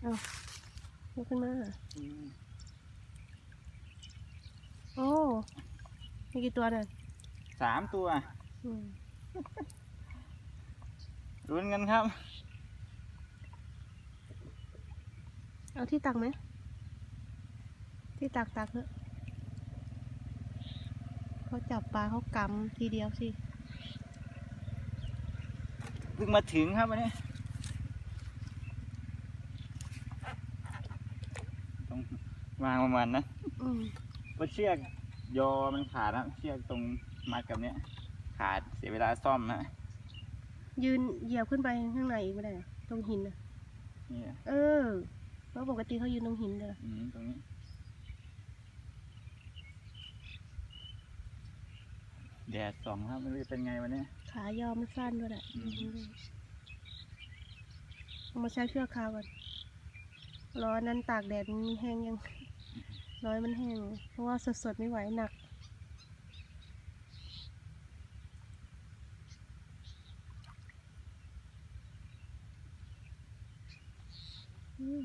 เอายกขึ้นมาอืมโอ้มีกี่ตัวน่ะสามตัวอืมรุนกันครับ เอาที่ตักไหม ที่ตักตักเถอะเขาจับปลาเขากำทีเดียวสิ เพิ่งมาถึงครับวันนี้ต้อง วางประมาณนั้นอืมเพราะเชือกยอมันขาดครับเชือกตรงมัดกับเนี้ย ขาดเสียเวลาซ่อมนะยืนเหยียบขึ้นไปข้างในอีกไม่ได้เหรอตรงหินน่ะ นี่เออเพราะปกติเขายืนตรงหินเด้ออืมตรงนี้แดดส่องครับไม่รู้จะเป็นไงวันนี้ขายาวมันสั้นด้วยแหละอืม เอามาใช้เชือกคาวก่อนรออันนั้นตากแดดมันแห้งยัง ร้อยมันแห้ง เพราะว่าสดๆไม่ไหวหนัก อืม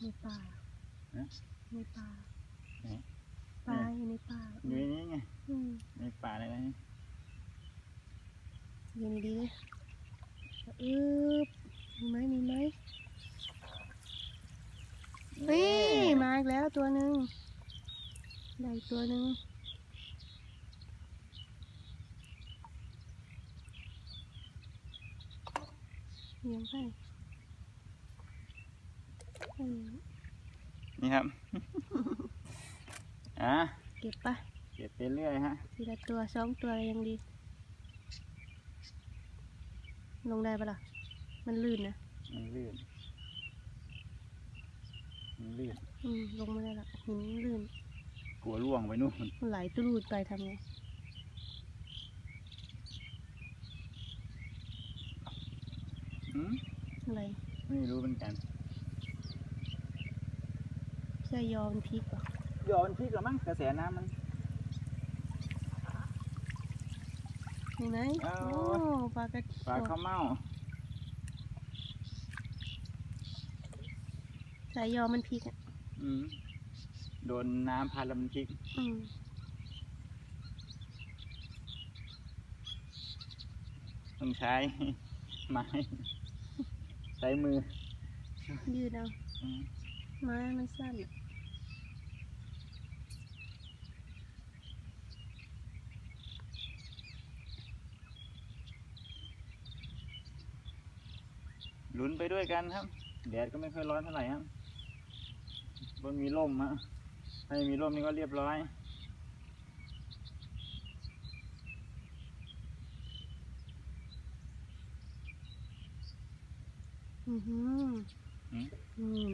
ในป่าฮะในป่าไหนปลาอยู่ในป่าอยู่ในนี้ไงอืมในป่าอะไรนะยืนดีๆเลยอึบมีไหมมีไหม นี่มาอีกแล้วตัวหนึ่งได้อีกตัวหนึ่งเลี้ยงไปเออนี่ครับ อะ เก็บปะเก็บไปเรื่อยฮะ ทีละตัวสองตัวยังดี ลงได้ปะล่ะ มันลื่นนะ มันลื่น มันลื่นอืมลงไม่ได้ละหินลื่นกลัวล่วงไปนู่นมันไหลตุลูดไปทำไงอืมอะไรไม่รู้เหมือนกันใช่ยอมันพลิกเหรอหยอมันพลิกเหรอมั้งกระแสน้ำมัน เห็นไหมเอาโอ้ปลากระปลาข้าวเม่า สายยอมันพลิกอะอืมโดนน้ำพัดแล้วมันพลิก อืมต้องใช้ ไม้ ใช้มือยืดเอาอืมไม้มันสั้นอะลุ้นไปด้วยกันครับ แดดก็ไม่ค่อยร้อนเท่าไหร่ครับ บนมีร่มฮะถ้าไม่มีร่มนี่ก็เรียบร้อย อือหืออืม อืม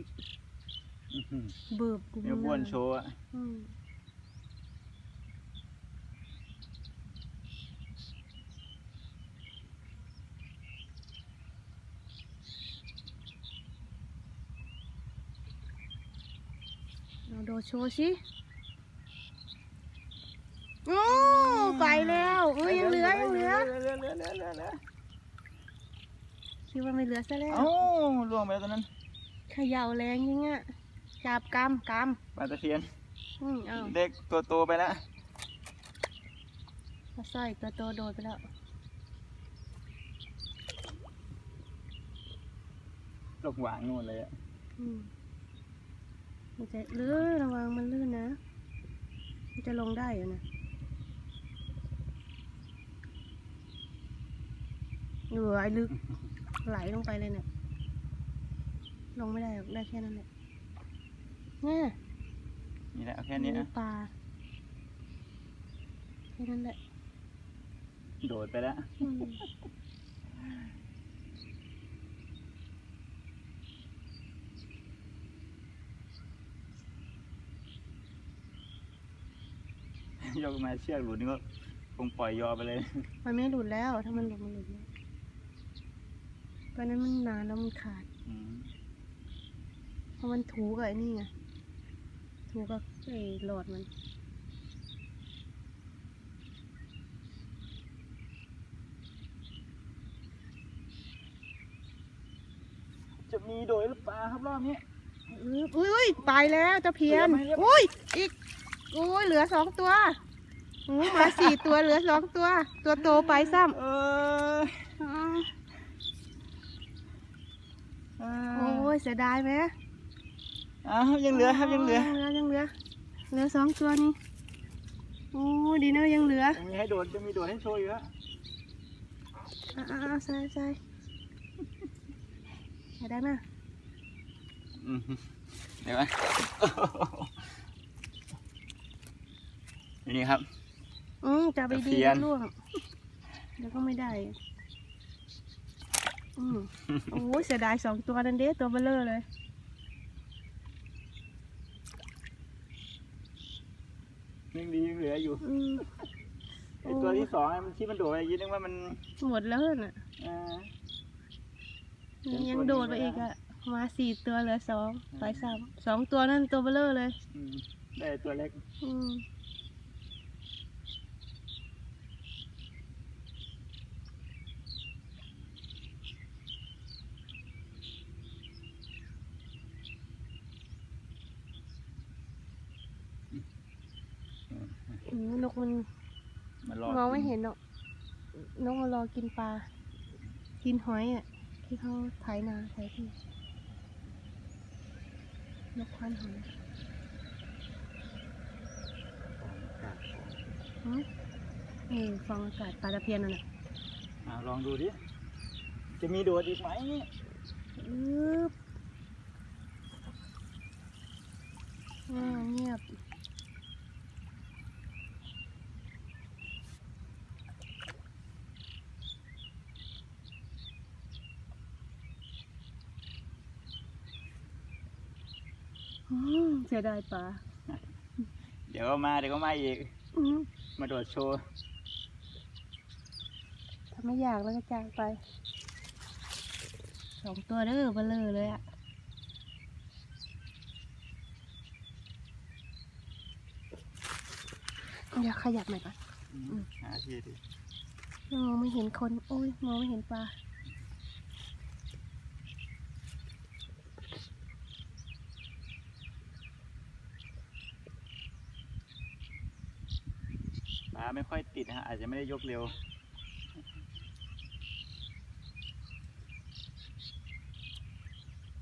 อื้อหือเบิบเดี๋ยวบ้วนโชว์อะ อืม โดดโชว์สิโอ้ไปแล้วเอ้ยยังเหลือยังเหลือเหลือเหลือเหลือเหลือเหลือเหลือคิดว่าไม่เหลือซะแล้วเอ้าล่วงไปแล้วตอนนั้นเขย่าแรงยังอะจับกำกปลาตะเพียนำอืมเอาเด็กตัวโตไปแล้วปลาสร้อยตัวโตโดดไปแล้วลกหวางนู่นเลยอะอืม มันจะลื่นระวังมันลื่นนะ มันจะลงได้อยู่นะเหนื่อยลึกไหลลงไปเลยเนี่ย ลงไม่ได้หรอกได้แค่นั้นแหละเนี่ยนี่แหละเอาแค่นี้มีนะปลาแค่นั้นแหละ โดดไปแล้ว ยกมาเชือกหลุดนี่ก็คงปล่อยยอไปเลย มันไม่หลุดแล้ว ถ้ามันหลุดมันหลุดแล้วตอนนั้นมันนานแล้วมันขาด อืมเพราะมันถูกับไอ้นี่ไงถูกับไอ้หลอดมัน จะมีโดยหรือเปล่าครับรอบนี้ อุ้ยอุ้ยไปแล้วตะเพียนเหลือไหมเรียบอุ้ย อีก อุ้ย เหลือสองตัว อู้มาสี่ตัวเหลือสองตัว ตัวโตไปซ้เออำอืมเอโอ้ยเสียดายไหมอ้าวยังเหลือครับยังเหลือยังเหลือยังเหลือเหลือสองตัวนี่โอ้ยดีเนอะยังเหลือยังมีให้โดดจะมีโดดให้โชว์อยู่ฮะอะอะอะใส่ใส่ใส่ได้ไหมอืมเดี๋ยวก่อนนี่ครับ อืมจะไปตะเพีดียนล่วงเดี๋ยวก็ไม่ได้ อืมโอ้ยเสียดายสองตัวนั่นเด้ตัวเบลเลอร์เลย ยังดียังเหลืออยู่อืมไอตัวที่สองอะมันที่มันโดดไปยินนึกว่ามันหมดแล้วน่ะเอ่อยังยังโดดไปอีกอะมาสี่ตัวเหลือสองไปสามสองตัวนั่นตัวเบลเลอร์เลย อืมได้ตัวเล็ก อืมอืม นกมันมันรอมองไม่เห็นหรอกนกมารอกินปลา กินหอยอะ ที่เขาไถนาไถที่ นกควันหอยหืมนี่ฟองอากาศปลาตะเพียนนั่นน่ะอ่าลองดูดิ จะมีโดดอีกไหมอึ๊บอ่าเงียบ อืม เสียดายปลาเดี๋ยวก็มาเดี๋ยวก็มาอีก อืมมาโดดโชว์ถ้าไม่อยากแล้วก็จากไปสองตัวเด้อเบลอเลยอะเดี๋ยวขยับหน่อยก่อน อืมหาที่ดิมองไม่เห็นคน โอ้ยมองไม่เห็นปลา ไม่ค่อยติดนะฮะอาจจะไม่ได้ยกเร็ว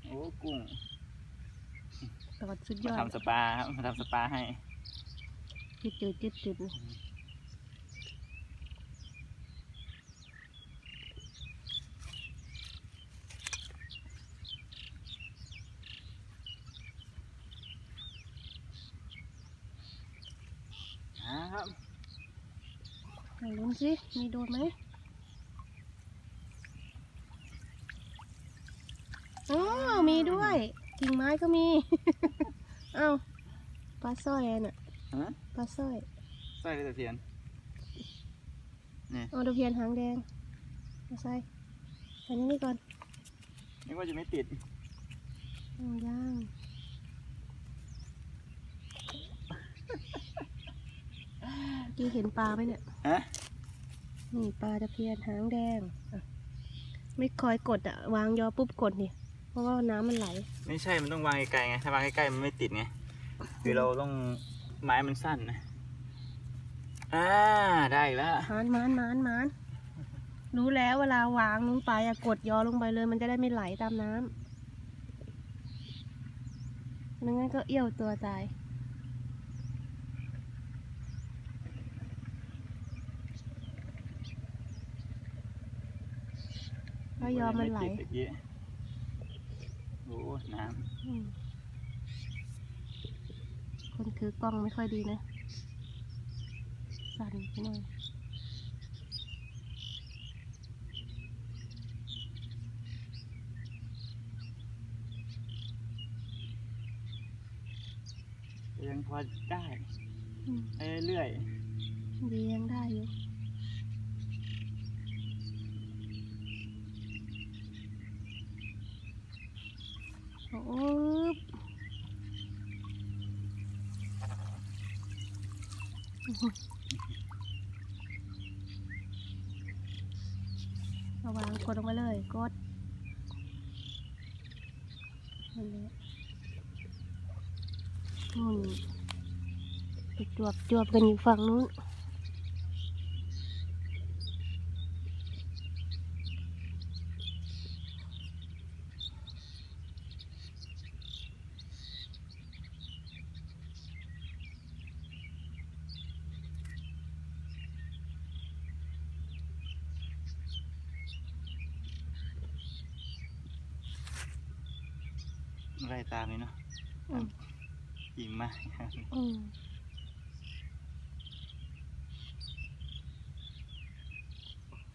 โอ้กุ้งตอดสุดยมาอดทำสปาครับมาทำสปาให้จืดจืดจืดจืดเลย หาครับ ไหนลุ้นสิ มีโดนไหมโอ้มีด้วย กิ่งไม้ก็มี เอ้าปลาสร้อยอะน่ะฮะปลาสร้อยสร้อยตะเพียนเอาตะเพียนหางแดงมาใส่อันนี้นี่ก่อนนึกว่าจะไม่ติดย่างย่าง เมื่อกี้เห็นปลาไหมเนี่ยฮะนี่ปลาตะเพียนหางแดงอะไม่คอยกดอะวางยอปุ๊บกดนี่เพราะว่าน้ำมันไหล ไม่ใช่มันต้องวางไกลๆไงถ้าวางใกล้ๆมันไม่ติดไงคือเราต้องไม้มันสั้นนะอ่าได้อีกแล้วมานมานมานมานรู้แล้วเวลาวางลงไปอะกดยอลงไปเลย มันจะได้ไม่ไหลตามน้ำไม่งั้นก็เอี้ยวตัวตาย เพราะยอมันไหล ติดตะกี้โอ้น้อืมคนถือกล้องไม่ค่อยดีนะ สั่นไปหน่อยำยังพอได้อืมไปเรื่อยดียังได้อยู่ โอ้บอื้อหือเอาวางกดลงไปเลย กดนั่นแหละนู่นจวบจวบกันอยู่ฝั่งนู้น ไล่ตามเลยเนาะ อืม ยิงมา อืม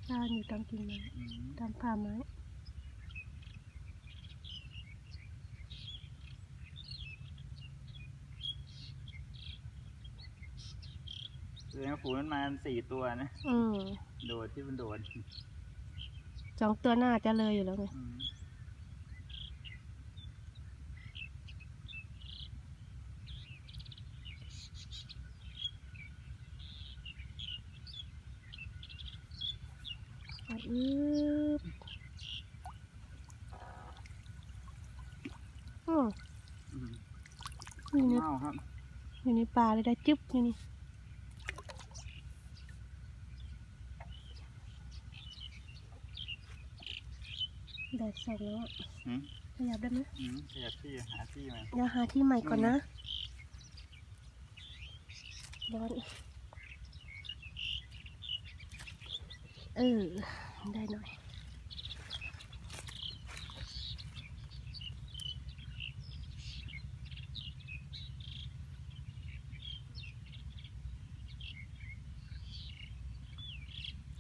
ตาอยู่ตามกิ่งไม้อืมตามป่าไม้แสดงว่าฝูงนั้นมาสี่ตัวนะ อืมโดดที่มันโดด สองตัวหน้าจะเลยอยู่แล้วไง อืม อัดอึบอืม อืม อยู่ใน เมาครับ อยู่ในป่าเลยได้จึ๊บอยู่นี่แดดส่องแล้วอะอืมขยับได้ไหมอืมขยับที่หาที่มาเดี๋ยวหาที่ใหม่ก่อนนะร้อนเออได้หน่อย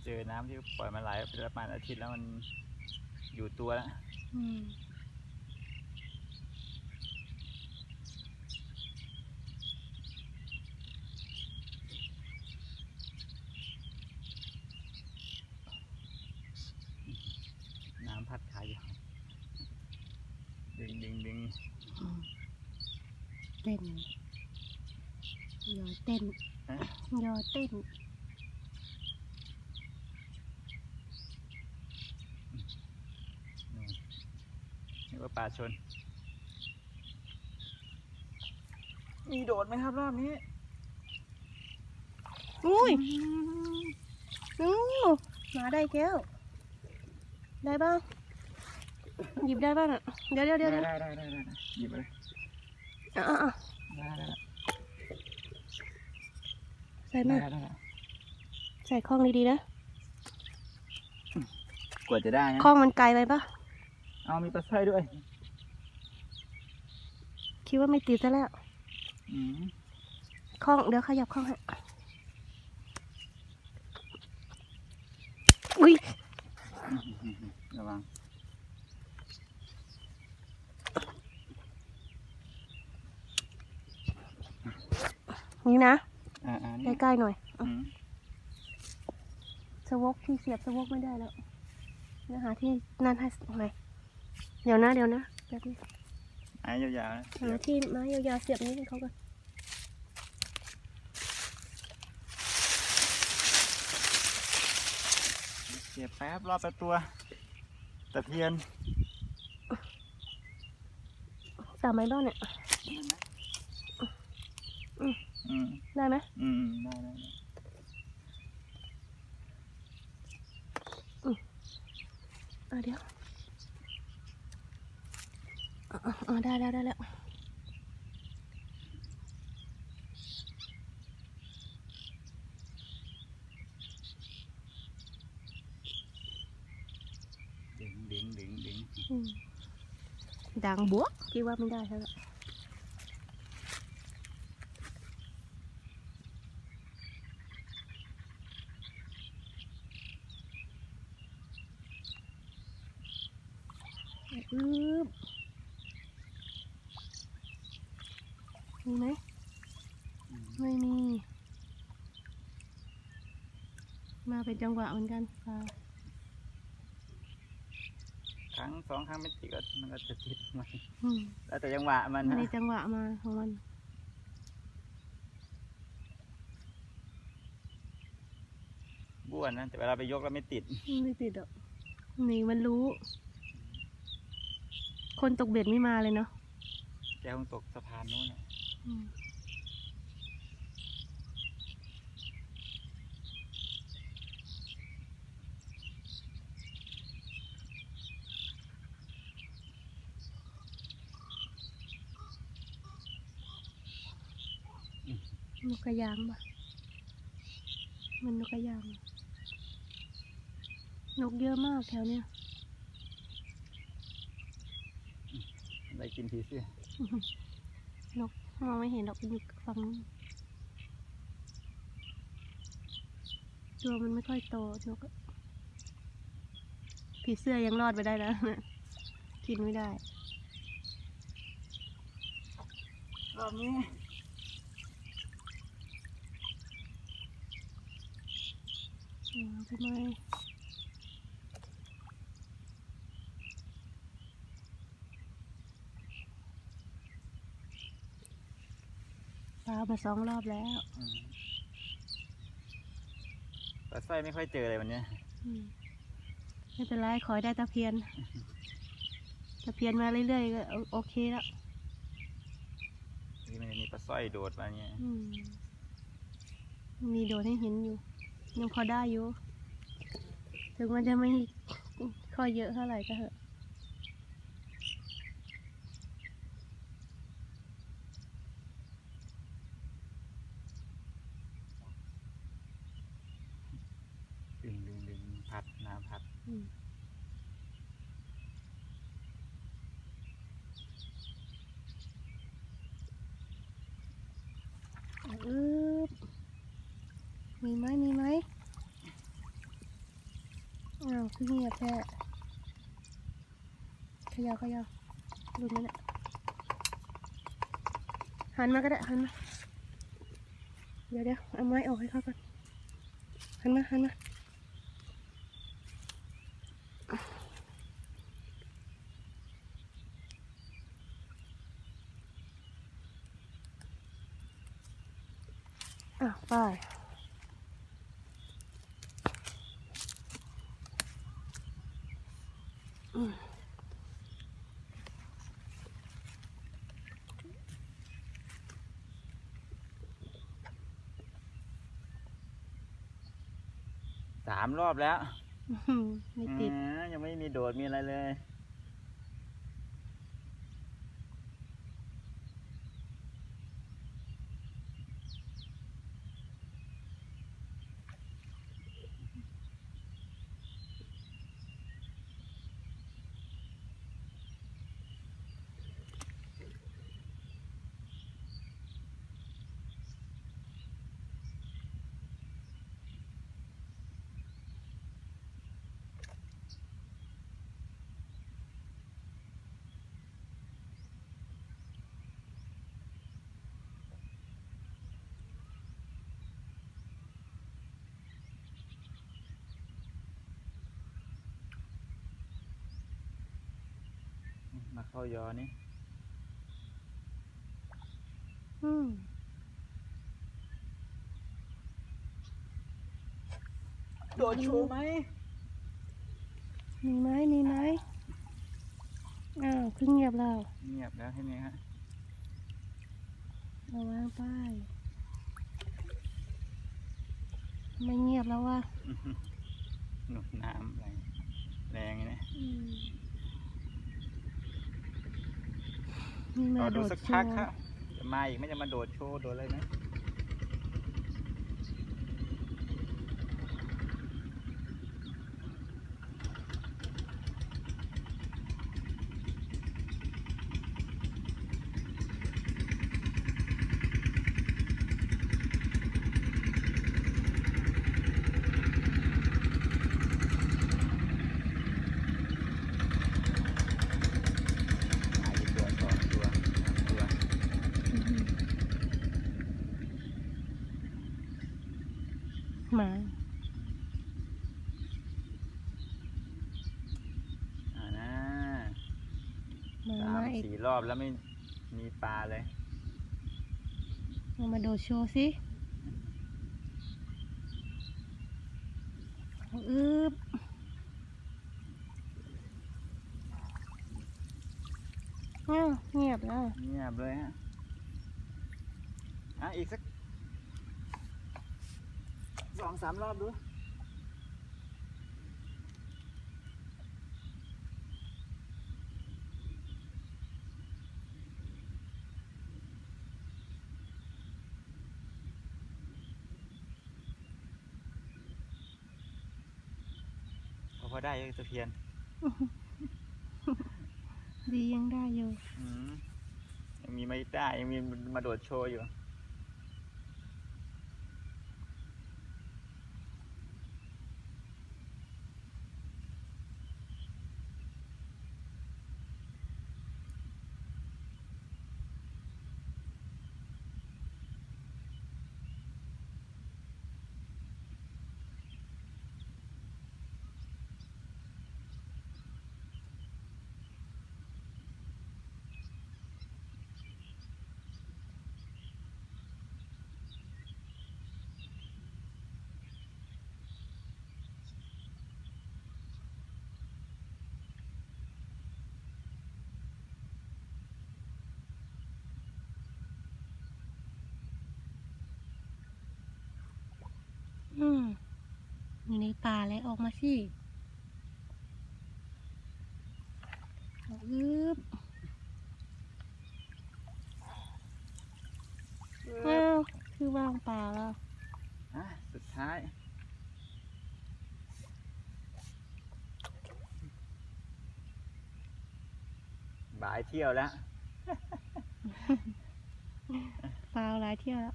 เจอน้ำที่ปล่อยมาหลายประมาณอาทิตย์แล้วมันอยู่ตัวแล้วอืมน้ำพัดขายอยู่ดึงดึงดึงอืมเต้นยอเต้นฮะยอเต้นนู่นนี่ ว่าปลาชน มีโดดไหมครับรอบนี้อุ้ยอู้มาได้แก้ว ได้บ้างหยิบได้บ้างอะเดี๋ยวเดี๋ยวเดี๋ยวได้เดี๋ยวได้ได้ได้ได้หยิบไปเลยอะอะอะได้ได้ได้ใส่ได้มาได้ได้ใส่ข้องดีๆนะกว่าจะได้นะข้องมันไกลไปปะ เอามีปลาสร้อยด้วย คิดว่าไม่ติดซะแล้วอืมข้องเดี๋ยวขยับข้องให้อุ้ยระวังนี่นะอ่าอ่านี่ใกล้ๆหน่อยอืมสวกที่เสียบสวกไม่ได้แล้วเดี๋ยวหาที่นั่นให้หน่อย เดี๋ยวนะเดี๋ยวนะแป๊บนึงไอ้ยาวๆนะหาที่ไม้ยาวๆเสียบนี้ให้เขาก่อนเสียบแป๊บรอบละตัวตะเพียนตามไม้บ้านเนี่ยอืมอืมได้ไหมอืมได้ได้ได้อะเดี๋ยว อได้แล้วได้แล้วดึงดึงดึงดึงดังบวกคิดว่าไม่ได้แล้วล่ะอึ๊บ มีไหมอืมไม่มี มาเป็นจังหวะเหมือนกันค่ะครั้งสองครั้งไม่ติดก็มันก็จะติดมันอืมแล้วแต่จังหวะมันในนะจังหวะมาของมัน บ้วนนะแต่เวลาไปยกแล้วไม่ติดไม่ติดหรอกนี่มันรู้ คนตกเบ็ดไม่มาเลยเนาะแกคงตกสะพานนู้นน่ะอืม นกกระยางปะมันนกกระยางอะนกเยอะมากแถวเนี้ย ได้กินผีเสื้อนก มองไม่เห็นหรอกอยู่ฝั่งนู้นตัวมันไม่ค่อยโตนกอะผีเสื้อยังรอดไปได้แล้วนะกินไม่ได้รอบนี้อ๋อทำไมปลา มาสองรอบแล้ว อืมปลาสร้อยไม่ค่อยเจอเลยวันเนี้ยอืมไม่เป็นไรขอให้ได้ตะเพียน ตะเพียนมาเรื่อยๆก็โอโอเคแล้วนี่มันจะมีปลาสร้อยโดดมาเนี่ยอืมมีโดดให้เห็นอยู่ ยังพอได้อยู่ ถึงมันจะไม่ค่อยเยอะเท่าไหร่ก็เถอะ ดึงดึงดึง พัดน้ำพัดอืบมีไหมมีไหมอ้าวคือเงียบแท้เขยาวขยาวดูนั่นแหละหันมาก็ได้หันมา เดี๋ยวเดี๋ยวเอาไม้ออกให้เขาก่อนหันมาหันมา อะไปอืมสามรอบแล้วอื้อหือไม่ติดอืมยังไม่มีโดดมีอะไรเลย เข้ายอนี่อืมโดดโชว์ไหม มีไหมมีไหมอ้าวเพิ่งเงียบแล้วเงียบแล้วใช่ไหมฮะเอาวางป้ายไม่เงียบแล้วว่ะหนุนน้ำอะไรแรงอย่างนี้นะ รอาโดดูสักพักครับจะมาอีกไหม่จะมาโดดโชว์โดดอะไรไหม หายไปตัวสองตัวสามตัว อื้อหือห มาอ่านะหมาสามมาอีกสี่รอบแล้วไม่มีปลาเลย เอามาโดดโชว์สิเอาอึบอ้าวเงียบแล้ว เงียบเลยฮะอะอีกสัก สองสามรอบดูพอพอได้ยังตะเพียน ดียังได้อยู่อืมยังมีไม่ได้ยังมีมาโดดโชว์อยู่ อืมอยู่ในป่าเลยออกมาสิอึบอ้าวคือวางป่าแล้วอะสุดท้าย บ่ายเที่ยวแล้วป่าหลายเที่ยวแล้ว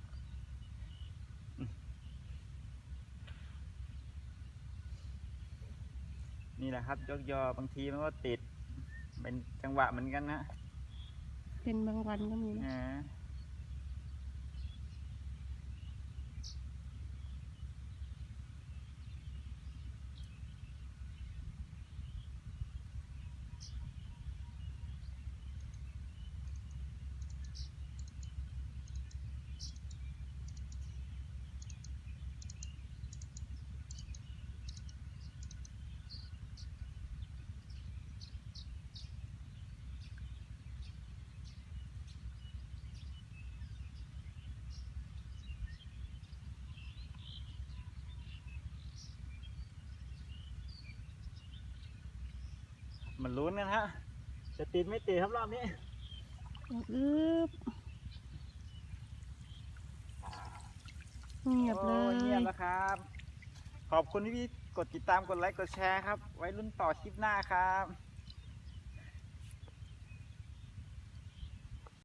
นี่แหละครับ ยกยอบางทีมันก็ติด เป็นจังหวะเหมือนกันนะ เป็นบางวันก็มีนะ อ่า มันลุ้นกันฮะ จะติดไม่ติดครับรอบนี้อึบเงียบเลโอ้ยเงียบแล้วครับ ขอบคุณที่พี่กดติดตามกดไลค์กดแชร์ครับ ไว้รุ่นต่อคลิปหน้าครับ